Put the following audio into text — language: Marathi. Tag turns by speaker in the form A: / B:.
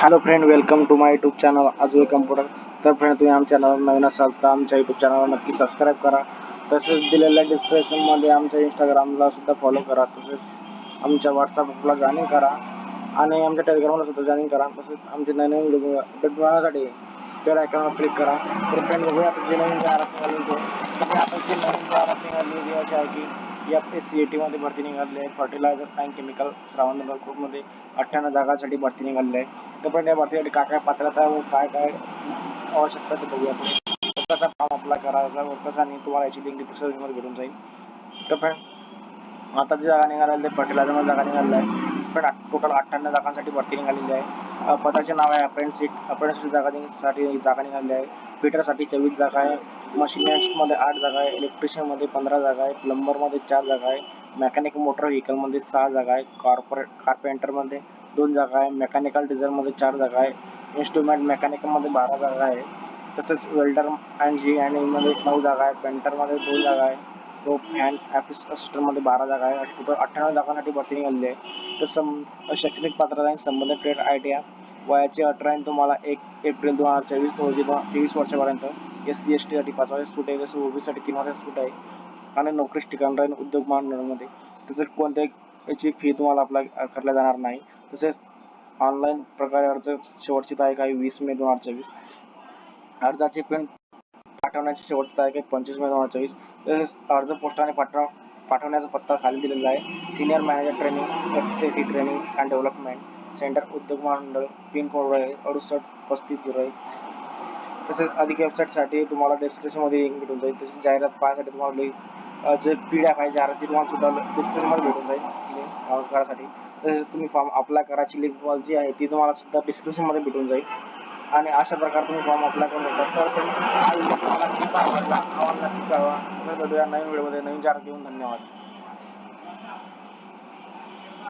A: Hello friend welcome to my YouTube channel अजून कम्प्युटर तर फ्रेंड तुम्ही आमच्या चॅनलवर नवीन असाल तर आमच्या यूट्यूब चॅनलवर नक्की सबस्क्राईब करा. तसेच दिलेल्या डिस्क्रिप्शनमध्ये आमच्या इंस्टाग्रामला सुद्धा फॉलो करा. तसेच आमच्या व्हॉट्सअप ग्रुपला जॉईनिंग करा. आणि आमच्या टेलिग्रामला सुद्धा जॉईनिंग करा. तसेच आमचे नवीन व्हिडिओ अपडेट मिळवण्यासाठी बेल आयकॉनवर क्लिक करा. तर फ्रेंड बघूया आता जे नवीन जे आरक्षण आता नवीन आहे की एफ एस सी ए टीमध्ये भरती निघाली आहे. फर्टिलायझर अँड केमिकल श्रावण ग्रुपमध्ये अठ्ठ्याण्णव जागांसाठी भरती निघाली आहे. तर पण या भरतीसाठी काय काय पात्रता आहे व काय काय आवश्यकता ते बघूया. आपण कसा फॉर्म अप्लाय करायचा व कसा आणि तुम्हाला याची लिंक डिस्क्रिप्शनमध्ये भेटून जाईल. तर पण आता जी जागा निघालेली आहे फर्टिलायझरमध्ये जागा निघालेली आहे पण टोटल अठ्ठ्याण्णव जागांसाठी भरती निघालेली आहे. पदाचे नाव आहे अप्रेंटिस अप्रेंटिस जागा साठी जागा निघाली आहे. फिटरसाठी चोवीस जागा आहे. मशिनिस्टमध्ये आठ जागा आहे इलेक्ट्रिशियनमध्ये पंधरा जागा आहे प्लंबरमध्ये चार जागा आहे मेकॅनिक मोटर व्हेकलमध्ये सहा जागा आहे कॉर्पोरेट कार्पेंटरमध्ये दोन जागा आहे मेकॅनिकल डिझेलमध्ये चार जागा आहे इन्स्ट्रुमेंट मेकॅनिकमध्ये बारा जागा आहे तसेच वेल्डर अँड जी अँडमध्ये नऊ जागा आहे पेंटरमध्ये दोन जागा आहे तो फॅन ऑफिस असिस्टंटमध्ये बारा जागा आहे टोटल अठ्ठ्याण्णव जागांसाठी भरती निघाली आहे. तसं शैक्षणिक पात्रता आणि संबंधित ट्रेड आय टी अठरा आहे तुम्हाला एक एप्रिल दोन हजार चोवीस रोजी दोन तेवीस वर्षापर्यंत एस सी एस टीसाठी पाच वाजेस सूट आहे जसं ओबीसाठी तीन वाजेस सूट आहे. आणि नोकरीस ठिकाण राहील उद्योग महामंडळामध्ये. तसेच कोणत्याही याची फी तुम्हाला अप्लाय करल्या जाणार नाही. तसेच ऑनलाईन प्रकारे अर्ज शेवटची तारीख आहे वीस मे दोन हजार चोवीस. अर्जाची प्रिंट पाठवण्याची शेवटची तारीख आहे पंचवीस मे दोन हजार चोवीस. तसेच अर्ज पोस्टाने पाठव पाठवण्याचा पत्ता खाली दिलेला आहे. Senior manager training F C training and development centre उद्योग महामंडळ पिन कोड आहे अडुसष्ट पस्तीस झिरो तसेच अधिक वेबसाईटसाठी तुम्हाला डिस्क्रिप्शनमध्ये लिंक भेटून जाईल. तसेच जाहिरात पाहण्यासाठी तुम्हाला link J P D F आहे जाहिराती तुम्हाला सुद्धा डिस्क्रिप्शनमध्ये भेटून जाईल. लिंक डाउनलोड करायसाठी. तसेच तुम्ही फॉर्म अप्लाय करायची लिंक तुम्हाला जी आहे ती तुम्हाला सुद्धा डिस्क्रिप्शनमध्ये भेटून जाईल. आणि अशा प्रकारे तुम्ही फॉर्म अप्लाय करू शकता तर तुम्ही तुम्हाला भेटूया नवीन व्हिडिओमध्ये नवीन जाहिरात येऊन धन्यवाद.